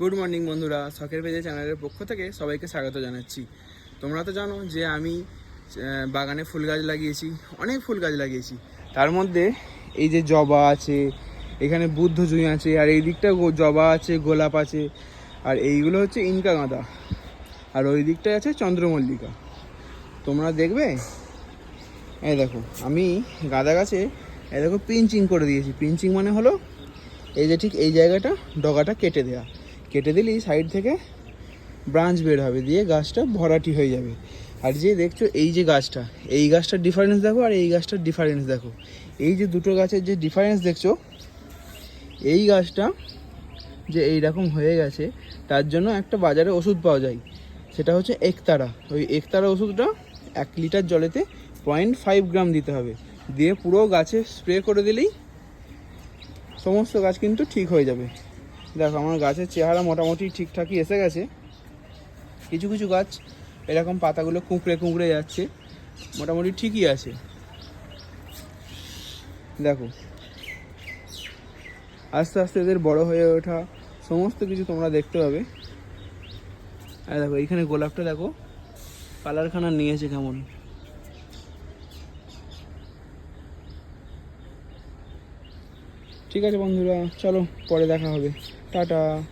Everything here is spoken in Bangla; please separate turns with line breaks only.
গুড মর্নিং বন্ধুরা, শখের পেজে চ্যানেলের পক্ষ থেকে সবাইকে স্বাগত জানাচ্ছি। তোমরা তো জানো যে আমি বাগানে ফুল গাছ লাগিয়েছি, অনেক ফুল গাছ লাগিয়েছি। তার মধ্যে এই যে জবা আছে, এখানে বুদ্ধ জুঁই আছে, আর এই দিকটা জবা আছে, গোলাপ আছে, আর এইগুলো হচ্ছে ইনকা গাঁদা। আর ওই দিকটায় আছে চন্দ্রমল্লিকা। তোমরা দেখবে? এই দেখো, আমি গাঁদা গাছে, এই দেখো পিঞ্চিং করে দিয়েছি। পিঞ্চিং মানে হলো, এই যে ঠিক এই জায়গাটা, ডগাটা কেটে দেওয়া কেটে দিলেই সাইড থেকে, ব্রাঞ্চ বের হবে, দিয়ে গাছটা ভরাটি হয়ে যাবে। আর যে দেখছ, এই যে গাছটা, এই গাছটার ডিফারেন্স দেখো আর এই গাছটার ডিফারেন্স দেখো। এই যে দুটো গাছের যে ডিফারেন্স দেখছ, এই গাছটা যে এই রকম হয়ে গেছে, তার জন্য একটা বাজারে ওষুধ পাওয়া যায়। সেটা হচ্ছে একতারা। ওই একতারা ওষুধটা এক লিটার জলেতে পয়েন্ট ফাইভ গ্রাম দিতে হবে। দিয়ে পুরো গাছে স্প্রে করে দিলেই সমস্ত গাছ কিন্তু ঠিক হয়ে যাবে। দেখো, আমার গাছের চেহারা মোটামুটি ঠিকঠাকই এসে গেছে। কিছু কিছু গাছ এরকম পাতাগুলো কুঁকড়ে কুঁকড়ে যাচ্ছে, মোটামুটি ঠিকই আছে। দেখো, আস্তে আস্তে এদের বড় হয়ে ওঠা সমস্ত কিছু তোমরা দেখতে পাবে। আর দেখো, এইখানে গোলাপটা দেখো, কালারখানা নিয়েছে কেমন। ঠিক আছে বন্ধুরা, চলো, পরে দেখা হবে। 大的